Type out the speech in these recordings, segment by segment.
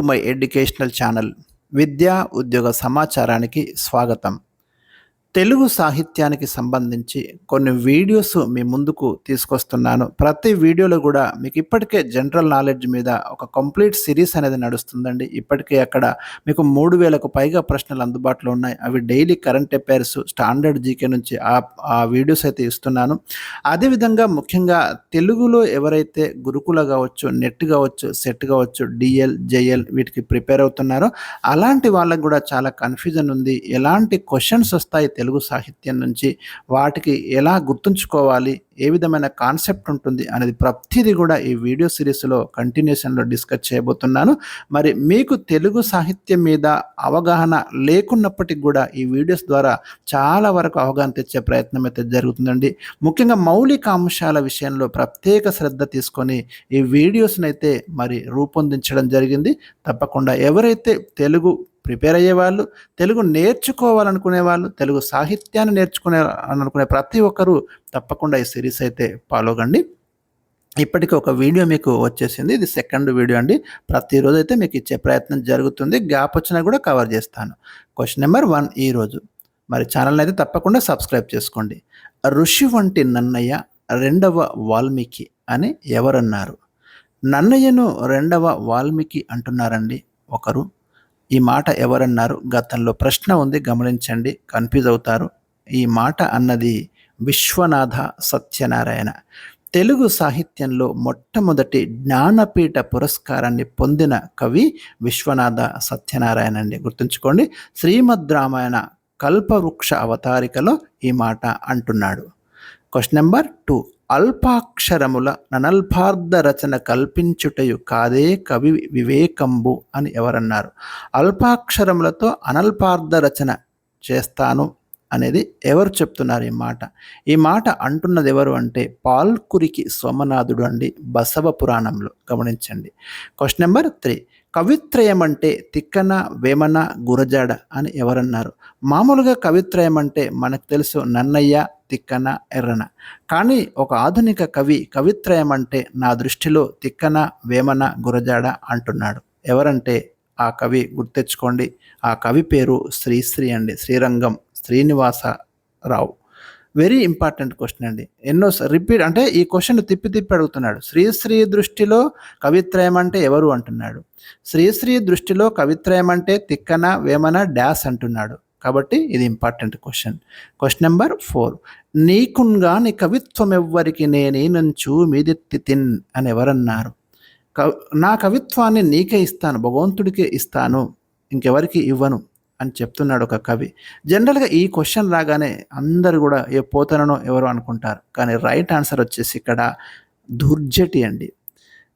To my educational channel విద్యా ఉద్యోగ సమాచారానికి స్వాగతం. తెలుగు సాహిత్యానికి సంబంధించి కొన్ని వీడియోస్ మీ ముందుకు తీసుకొస్తున్నాను. ప్రతి వీడియోలో కూడా మీకు ఇప్పటికే జనరల్ నాలెడ్జ్ మీద ఒక కంప్లీట్ సిరీస్ అనేది నడుస్తుందండి. ఇప్పటికే అక్కడ మీకు మూడు వేలకు పైగా ప్రశ్నలు అందుబాటులో ఉన్నాయి. అవి daily current affairs standard GK నుంచి ఆ ఆ వీడియోస్ అయితే ఇస్తున్నాను. అదేవిధంగా ముఖ్యంగా తెలుగులో ఎవరైతే గురుకుల కావచ్చు నెట్ కావచ్చు సెట్ కావచ్చు డిఎల్ జేఎల్ వీటికి ప్రిపేర్ అవుతున్నారో అలాంటి వాళ్ళకు కూడా చాలా కన్ఫ్యూజన్ ఉంది. ఎలాంటి క్వశ్చన్స్ వస్తాయి తెలుగు సాహిత్యం నుంచి వాటికి ఎలా గుర్తుంచుకోవాలి ఏ విధమైన కాన్సెప్ట్ ఉంటుంది అనేది ప్రతిదీ కూడా ఈ వీడియో సిరీస్లో కంటిన్యూషన్లో డిస్కస్ చేయబోతున్నాను. మరి మీకు తెలుగు సాహిత్యం మీద అవగాహన లేకున్నప్పటికీ కూడా ఈ వీడియోస్ ద్వారా చాలా వరకు అవగాహన తెచ్చే ప్రయత్నం అయితే జరుగుతుందండి. ముఖ్యంగా మౌలిక అంశాల విషయంలో ప్రత్యేక శ్రద్ధ తీసుకొని ఈ వీడియోస్ని అయితే మరి రూపొందించడం జరిగింది. తప్పకుండా ఎవరైతే తెలుగు ప్రిపేర్ అయ్యేవాళ్ళు తెలుగు నేర్చుకోవాలనుకునే వాళ్ళు తెలుగు సాహిత్యాన్ని నేర్చుకునే అనుకునే ప్రతి ఒక్కరూ తప్పకుండా ఈ సిరీస్ అయితే ఫాలో కండి. ఇప్పటికి ఒక వీడియో మీకు వచ్చేసింది ఇది సెకండ్ వీడియో అండి. ప్రతిరోజు అయితే మీకు ఇచ్చే ప్రయత్నం జరుగుతుంది గ్యాప్ వచ్చినా కూడా కవర్ చేస్తాను. క్వశ్చన్ నెంబర్ వన్ ఈరోజు మరి ఛానల్ని అయితే తప్పకుండా సబ్స్క్రైబ్ చేసుకోండి. ఋషి వంటి నన్నయ్య రెండవ వాల్మీకి అని ఎవరన్నారు? నన్నయ్యను రెండవ వాల్మీకి అంటున్నారండి ఒకరు. ఈ మాట ఎవరన్నారు? గతంలో ప్రశ్న ఉంది గమనించండి కన్ఫ్యూజ్ అవుతారు. ఈ మాట అన్నది విశ్వనాథ సత్యనారాయణ. తెలుగు సాహిత్యంలో మొట్టమొదటి జ్ఞానపీఠ పురస్కారాన్ని పొందిన కవి విశ్వనాథ సత్యనారాయణ అండి. గుర్తుంచుకోండి శ్రీమద్ రామాయణ కల్పవృక్ష అవతారికలో ఈ మాట అంటున్నాడు. క్వశ్చన్ నెంబర్ టూ అల్పాక్షరముల ననల్పార్థ రచన కల్పించుటయు కాదే కవి వివేకంబు అని ఎవరన్నారు. అల్పాక్షరములతో అనల్పార్థ రచన చేస్తాను అనేది ఎవరు చెప్తున్నారు ఈ మాట? ఈ మాట అంటున్నది ఎవరు అంటే పాల్కురికి సోమనాథుడు అండి బసవ పురాణంలో. గమనించండి. Question number three. కవిత్రయం అంటే తిక్కన వేమన గురజాడ అని ఎవరన్నారు. మామూలుగా కవిత్రయం అంటే మనకు తెలుసు నన్నయ్య తిక్కన ఎర్రన. కానీ ఒక ఆధునిక కవి కవిత్రయం అంటే నా దృష్టిలో తిక్కన వేమన గురజాడ అంటున్నాడు. ఎవరంటే ఆ కవి గుర్తెచ్చుకోండి. ఆ కవి పేరు శ్రీశ్రీ అండి. Srirangam Srinivasarao. Very important question అండి. ఎన్నో రిపీట్ అంటే ఈ క్వశ్చన్ తిప్పి తిప్పి అడుగుతున్నాడు. శ్రీశ్రీ దృష్టిలో కవిత్రయం అంటే ఎవరు అంటున్నాడు. శ్రీశ్రీ దృష్టిలో కవిత్రయం అంటే తిక్కన వేమన డ్యాస్ అంటున్నాడు. కాబట్టి ఇది important question. Question number four. నీకున్గాని కవిత్వం ఎవ్వరికి నేనేనంచు మీదెత్తి తిన్ అని ఎవరన్నారు? కవి నా కవిత్వాన్ని నీకే ఇస్తాను భగవంతుడికే ఇస్తాను ఇంకెవరికి ఇవ్వను? అని చెప్తున్నాడు ఒక కవి. జనరల్గా ఈ క్వశ్చన్ రాగానే అందరు కూడా ఏ పోతనో ఎవరు అనుకుంటారు. కానీ రైట్ ఆన్సర్ వచ్చేసి ఇక్కడ దుర్జటి అండి.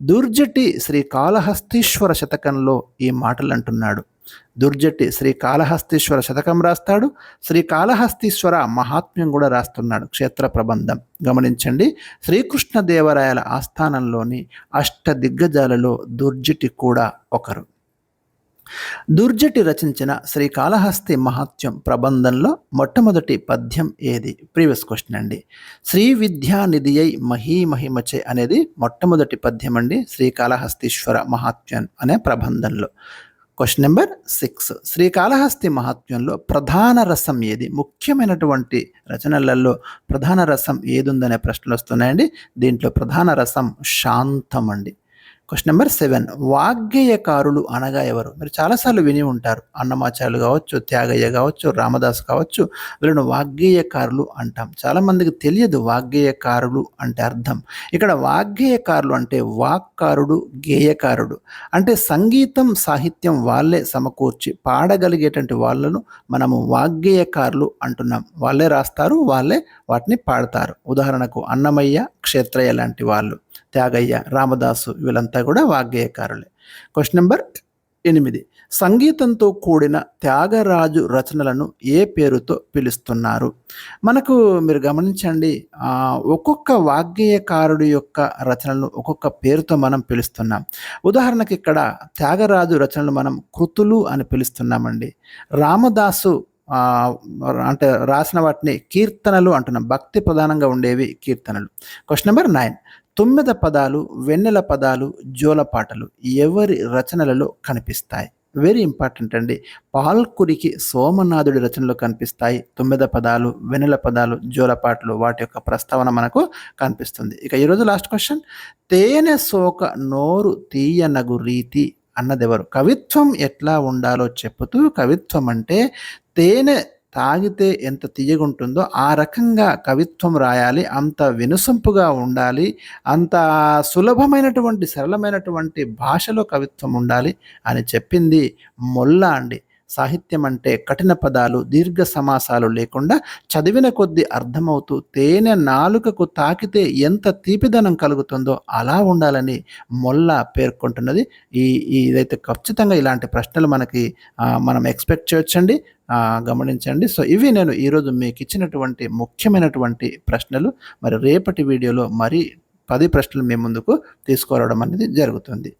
దుర్జటి శ్రీ కాళహస్తీశ్వర శతకంలో ఈ మాటలు అంటున్నాడు దుర్జటి శ్రీ కాళహస్తీశ్వర శతకం రాస్తాడు. శ్రీ కాళహస్తీశ్వర మహాత్మ్యం కూడా రాస్తున్నాడు. క్షేత్ర ప్రబంధం. గమనించండి. శ్రీకృష్ణదేవరాయల ఆస్థానంలోని అష్ట దిగ్గజాలలో దుర్జటి కూడా ఒకరు. దుర్జటి రచించిన శ్రీకాళహస్తి మహత్యం ప్రబంధంలో మొట్టమొదటి పద్యం ఏది? ప్రీవియస్ క్వశ్చన్ అండి. శ్రీ విద్యానిధి అయి మహీమహిమచే అనేది మొట్టమొదటి పద్యం అండి శ్రీకాళహస్తీశ్వర మహాత్మ్యం మహాత్యం అనే ప్రబంధంలో. Question number six. శ్రీకాళహస్తి మహాత్మ్యంలో ప్రధాన రసం ఏది? ముఖ్యమైనటువంటి రచనలలో ప్రధాన రసం ఏది ఉందనే ప్రశ్నలు వస్తున్నాయండి. దీంట్లో ప్రధాన రసం శాంతం అండి క్వశ్చన్ నెంబర్ సెవెన్ వాగ్గేయకారులు అనగా ఎవరు? మీరు చాలాసార్లు విని ఉంటారు. అన్నమాచార్యులు కావచ్చు త్యాగయ్య కావచ్చు రామదాస్ కావచ్చు వీళ్ళను వాగ్గేయకారులు అంటాం. చాలామందికి తెలియదు వాగ్గేయకారులు అంటే అర్థం. ఇక్కడ వాగ్గేయకారులు అంటే వాక్కారుడు గేయకారుడు. అంటే సంగీతం సాహిత్యం వాళ్ళే సమకూర్చి పాడగలిగేటువంటి వాళ్ళను మనము వాగ్గేయకారులు అంటున్నాం. వాళ్ళే రాస్తారు వాళ్ళే వాటిని పాడతారు. ఉదాహరణకు అన్నమయ్య క్షేత్రయ్య లాంటి వాళ్ళు. త్యాగయ్య రామదాసు వీళ్ళంతా కూడా వాగ్గేయకారులే. క్వశ్చన్ నెంబర్ ఎనిమిది. సంగీతంతో కూడిన త్యాగరాజు రచనలను ఏ పేరుతో పిలుస్తున్నారు? మనకు మీరు గమనించండి ఒక్కొక్క వాగ్గేయకారుడి యొక్క రచనలను ఒక్కొక్క పేరుతో మనం పిలుస్తున్నాం. ఉదాహరణకి ఇక్కడ త్యాగరాజు రచనలు మనం కృతులు అని పిలుస్తున్నామండి. రామదాసు అంటే రాసిన వాటిని కీర్తనలు అంటున్నాం. భక్తి ప్రధానంగా ఉండేవి కీర్తనలు. Question number nine. తొమ్మిద పదాలు వెన్నెల పదాలు జోలపాటలు ఎవరి రచనలలో కనిపిస్తాయి? వెరీ ఇంపార్టెంట్ అండి. పాల్కురికి సోమనాథుడి రచనలు కనిపిస్తాయి. తొమ్మిద పదాలు వెన్నెల పదాలు జోలపాటలు వాటి యొక్క ప్రస్తావన మనకు కనిపిస్తుంది. ఇక ఈరోజు లాస్ట్ క్వశ్చన్. తేనె సోక నోరు తీయనగు రీతి అన్నదెవరు? కవిత్వం ఎట్లా ఉండాలో చెప్పుతూ కవిత్వం అంటే తేనె తాగితే ఎంత తీయగుంటుందో ఆ రకంగా కవిత్వం రాయాలి అంత వినసొంపుగా ఉండాలి అంత సులభమైనటువంటి సరళమైనటువంటి భాషలో కవిత్వం ఉండాలి అని చెప్పింది మొల్ల అండి సాహిత్యం అంటే కఠిన పదాలు దీర్ఘ సమాసాలు లేకుండా చదివిన కొద్దీ అర్థమవుతూ తేనె నాలుకకు తాకితే ఎంత తీపిదనం కలుగుతుందో అలా ఉండాలని మొల్ల పేర్కొంటున్నది. ఈ ఇదైతే ఖచ్చితంగా ఇలాంటి ప్రశ్నలు మనకి మనం ఎక్స్పెక్ట్ చేయొచ్చండి. గమనించండి. సో ఇవి నేను ఈరోజు మీకు ఇచ్చినటువంటి ముఖ్యమైనటువంటి ప్రశ్నలు. మరి రేపటి వీడియోలో మరి పది ప్రశ్నలు మీ ముందుకు తీసుకురావడం అనేది జరుగుతుంది.